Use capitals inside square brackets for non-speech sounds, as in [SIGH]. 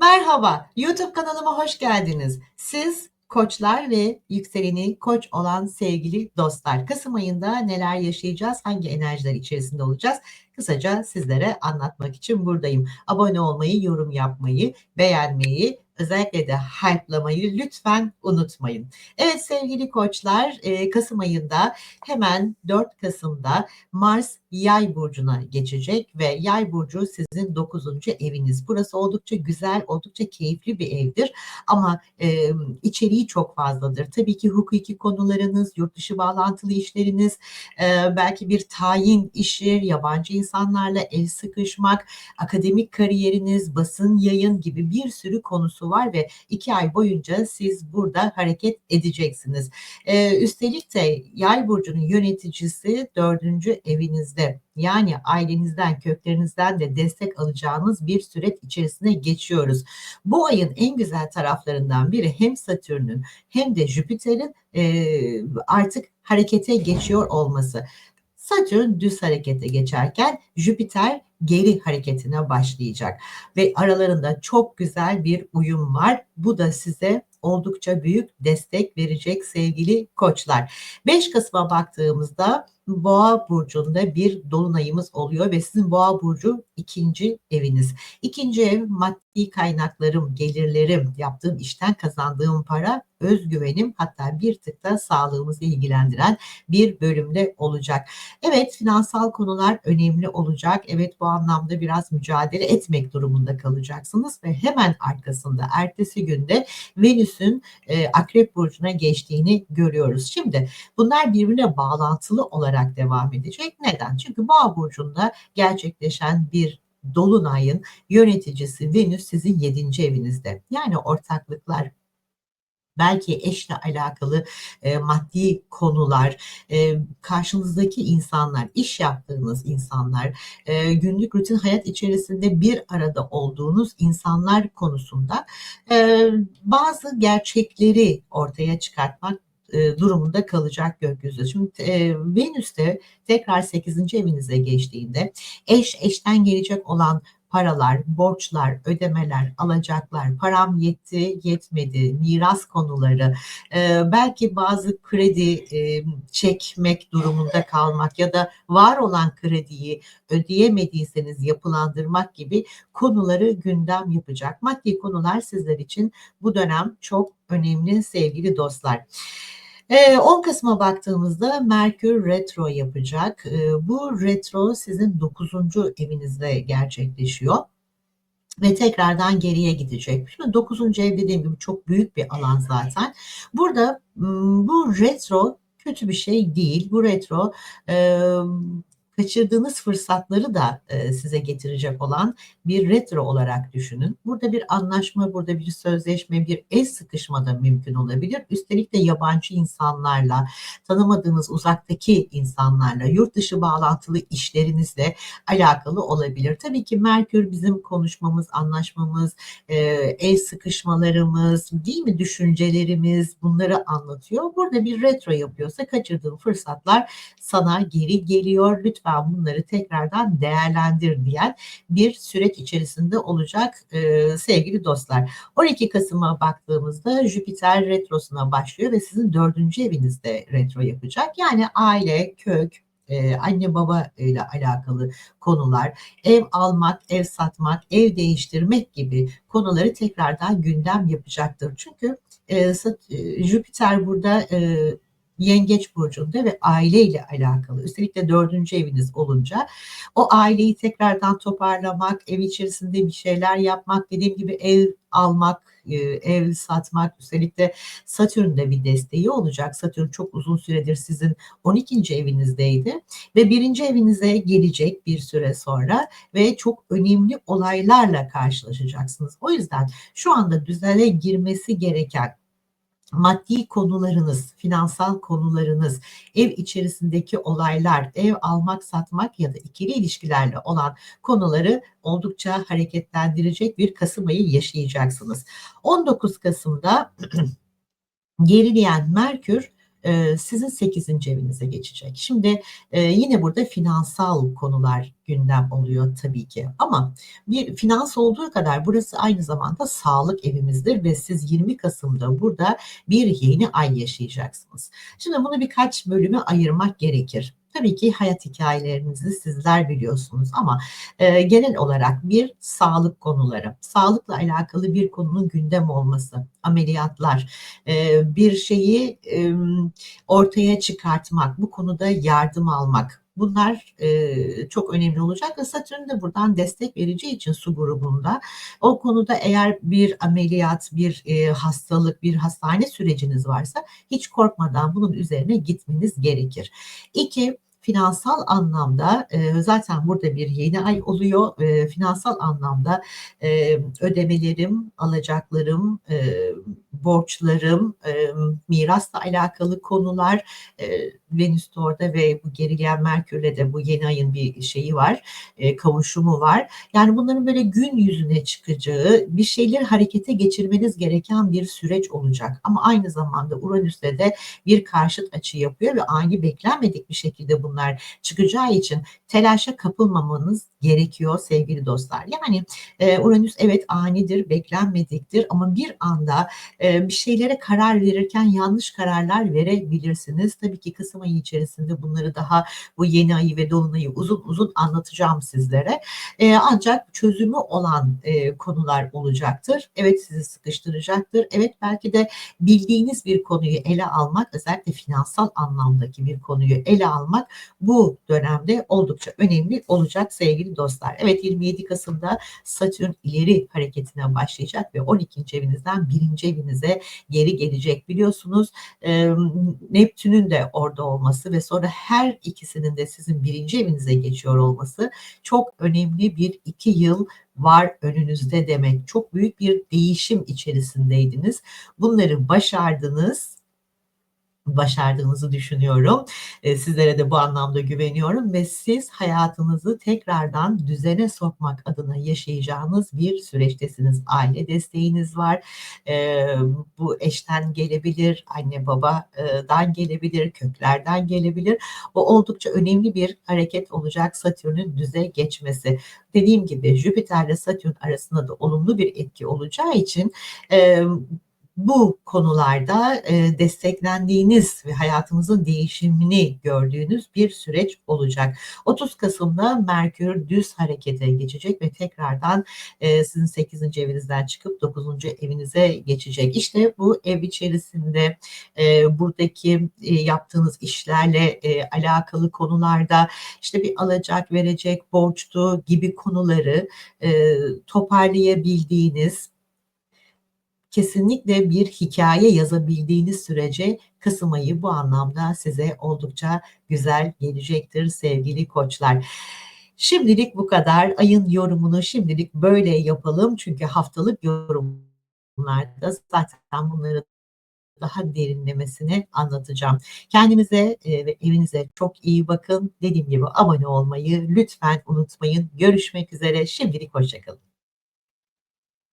Merhaba, YouTube kanalıma hoş geldiniz. Siz koçlar ve yükseleni koç olan sevgili dostlar. Kasım ayında neler yaşayacağız, hangi enerjiler içerisinde olacağız? Kısaca sizlere anlatmak için buradayım. Abone olmayı, yorum yapmayı, beğenmeyi, özellikle de hype'lamayı lütfen unutmayın. Evet sevgili koçlar e, Kasım ayında hemen 4 Kasım'da Mars Yay burcuna geçecek ve Yay burcu sizin 9. eviniz. Burası oldukça güzel, oldukça keyifli bir evdir ama e, içeriği çok fazladır. Tabii ki hukuki konularınız, yurt dışı bağlantılı işleriniz, e, belki bir tayin işi, yabancı insanlarla el sıkışmak, akademik kariyeriniz, basın yayın gibi bir sürü konusu var ve iki ay boyunca siz burada hareket edeceksiniz. Ee, üstelik de yay burcunun yöneticisi dördüncü evinizde yani ailenizden, köklerinizden de destek alacağınız bir süreç içerisine geçiyoruz. Bu ayın en güzel taraflarından biri hem Satürn'ün hem de Jüpiter'in e, artık harekete geçiyor olması. Satürn düz harekete geçerken Jüpiter geri hareketine başlayacak ve aralarında çok güzel bir uyum var. Bu da size oldukça büyük destek verecek sevgili koçlar. 5 Kasım'a baktığımızda Boğa burcunda bir dolunayımız oluyor ve sizin Boğa burcu ikinci eviniz. İkinci ev maddi kaynaklarım, gelirlerim, yaptığım işten kazandığım para, özgüvenim hatta bir tık da sağlığımızı ilgilendiren bir bölümde olacak. Evet finansal konular önemli olacak. Evet bu anlamda biraz mücadele etmek durumunda kalacaksınız ve hemen arkasında ertesi günde Venüs'ün e, Akrep burcuna geçtiğini görüyoruz. Şimdi bunlar birbirine bağlantılı olarak devam edecek. Neden? Çünkü Boğa burcunda gerçekleşen bir dolunayın yöneticisi Venüs sizin yedinci evinizde. Yani ortaklıklar, belki eşle alakalı e, maddi konular, e, karşınızdaki insanlar, iş yaptığınız insanlar, e, günlük rutin hayat içerisinde bir arada olduğunuz insanlar konusunda e, bazı gerçekleri ortaya çıkartmak e, durumunda kalacak gökyüzü. Şimdi e, Venüs de tekrar 8. evinize geçtiğinde eş eşten gelecek olan paralar, borçlar, ödemeler, alacaklar, param yetti, yetmedi, miras konuları, e, belki bazı kredi e, çekmek durumunda kalmak ya da var olan krediyi ödeyemediyseniz yapılandırmak gibi konuları gündem yapacak. Maddi konular sizler için bu dönem çok önemli sevgili dostlar. 10 Kasım'a baktığımızda Merkür retro yapacak. Bu retro sizin 9. evinizde gerçekleşiyor ve tekrardan geriye gidecek. Şimdi 9. ev dediğim gibi çok büyük bir alan zaten. Burada bu retro kötü bir şey değil. Bu retro kaçırdığınız fırsatları da e, size getirecek olan bir retro olarak düşünün. Burada bir anlaşma, burada bir sözleşme, bir el sıkışma da mümkün olabilir. Üstelik de yabancı insanlarla, tanımadığınız uzaktaki insanlarla, yurt dışı bağlantılı işlerinizle alakalı olabilir. Tabii ki Merkür bizim konuşmamız, anlaşmamız, e, el sıkışmalarımız, değil mi düşüncelerimiz bunları anlatıyor. Burada bir retro yapıyorsa kaçırdığın fırsatlar sana geri geliyor. Lütfen lütfen bunları tekrardan değerlendir diyen bir süreç içerisinde olacak e, sevgili dostlar. 12 Kasım'a baktığımızda Jüpiter retrosuna başlıyor ve sizin dördüncü evinizde retro yapacak. Yani aile, kök, e, anne baba ile alakalı konular, ev almak, ev satmak, ev değiştirmek gibi konuları tekrardan gündem yapacaktır. Çünkü e, e Jüpiter burada e, Yengeç burcunda ve aileyle alakalı. Üstelik de dördüncü eviniz olunca o aileyi tekrardan toparlamak, ev içerisinde bir şeyler yapmak, dediğim gibi ev almak, e, ev satmak üstelik de Satürn'de bir desteği olacak. Satürn çok uzun süredir sizin 12. evinizdeydi ve birinci evinize gelecek bir süre sonra ve çok önemli olaylarla karşılaşacaksınız. O yüzden şu anda düzene girmesi gereken maddi konularınız, finansal konularınız, ev içerisindeki olaylar, ev almak, satmak ya da ikili ilişkilerle olan konuları oldukça hareketlendirecek bir Kasım ayı yaşayacaksınız. 19 Kasım'da [CLEARS THROAT] gerileyen Merkür eee, sizin 8'inci evinize geçecek. Şimdi, eee, yine burada finansal konular gündem oluyor tabii ki ama bir finans olduğu kadar burası aynı zamanda sağlık evimizdir ve siz 20 Kasım'da burada bir yeni ay yaşayacaksınız. Şimdi bunu birkaç bölüme ayırmak gerekir. Tabii ki hayat hikâyelerinizi sizler biliyorsunuz ama, eee, genel olarak bir sağlık konuları, sağlıkla alakalı bir konunun gündem olması, ameliyatlar, eee, bir şeyi, emm, ortaya çıkartmak, bu konuda yardım almak, bunlar, eee, çok önemli olacak ve Satürn de buradan destek vereceği için Su grubunda, o konuda eğer bir ameliyat, bir, eee, hastalık, bir hastane süreciniz varsa hiç korkmadan bunun üzerine gitmeniz gerekir. 2 finansal anlamda, eee, zaten burada bir yeni ay oluyor. Eee, finansal anlamda, eee, ödemelerim, alacaklarım, eee, borçlarım, emm, mirasla alakalı konular, eee, Venüs de orada ve bu gerileyen Merkür'le de bu yeni ayın bir şeyi var, eee, kavuşumu var. Yani bunların böyle gün yüzüne çıkacağı, bir şeyleri harekete geçirmeniz gereken bir süreç olacak ama aynı zamanda Uranüs'le de bir karşıt açı yapıyor ve ani beklenmedik bir şekilde bunlar çıkacağı için telaşa kapılmamanız gerekiyor sevgili dostlar. Yani, eee, Uranüs evet anidir, beklenmediktir ama bir anda, eee, bir şeylere karar verirken yanlış kararlar verebilirsiniz. Tabii ki kasım içerisinde bunları daha bu yeni ayı ve dolunayı uzun uzun anlatacağım sizlere. Eee, ancak çözümü olan, eee, konular olacaktır. Evet, sizi sıkıştıracaktır. Evet, belki de bildiğiniz bir konuyu ele almak, özellikle finansal anlamdaki bir konuyu ele almak bu dönemde oldukça önemli olacak sevgili dostlar. Evet, 27 Kasım'da Satürn ileri hareketine başlayacak ve 12. evinizden 1. evinize geri gelecek. Biliyorsunuz, emm, Neptün'ün de orada olması ve sonra her ikisinin de sizin 1. evinize geçiyor olması çok önemli bir 2 yıl var önünüzde demek. Çok büyük bir değişim içerisindeydiniz. Bunları başardınız başardığınızı düşünüyorum. Eee, sizlere de bu anlamda güveniyorum ve siz hayatınızı tekrardan düzene sokmak adına yaşayacağınız bir süreçtesiniz. Aile desteğiniz var. Eee, bu eşten gelebilir, anne baba eee, dan gelebilir, köklerden gelebilir. O oldukça önemli bir hareket olacak Satürn'ün düze geçmesi. Dediğim gibi Jüpiter'le Satürn arasında da olumlu bir etki olacağı için, emm, bu konularda, eee, desteklendiğiniz ve hayatınızın değişimini gördüğünüz bir süreç olacak. 30 Kasım'da Merkür düz harekete geçecek ve tekrardan, eee, sizin 8'inci evinizden çıkıp 9'uncu evinize geçecek. İşte bu ev içerisinde, eee, buradaki, eee, yaptığınız işlerle, eee, alakalı konularda, işte, bir alacak verecek, borçtu gibi konuları, eee, toparlayabildiğiniz kesinlikle bir hikâye yazabildiğiniz sürece kasım ayı bu anlamda size oldukça güzel gelecektir sevgili Koçlar. Şimdilik bu kadar. Ayın yorumunu şimdilik böyle yapalım çünkü haftalık yorumlarda zaten bunları daha derinlemesine anlatacağım. Kendinize, eee, ve evinize çok iyi bakın. Dediğim gibi abone olmayı lütfen unutmayın. Görüşmek üzere. Şimdilik hoşça kalın.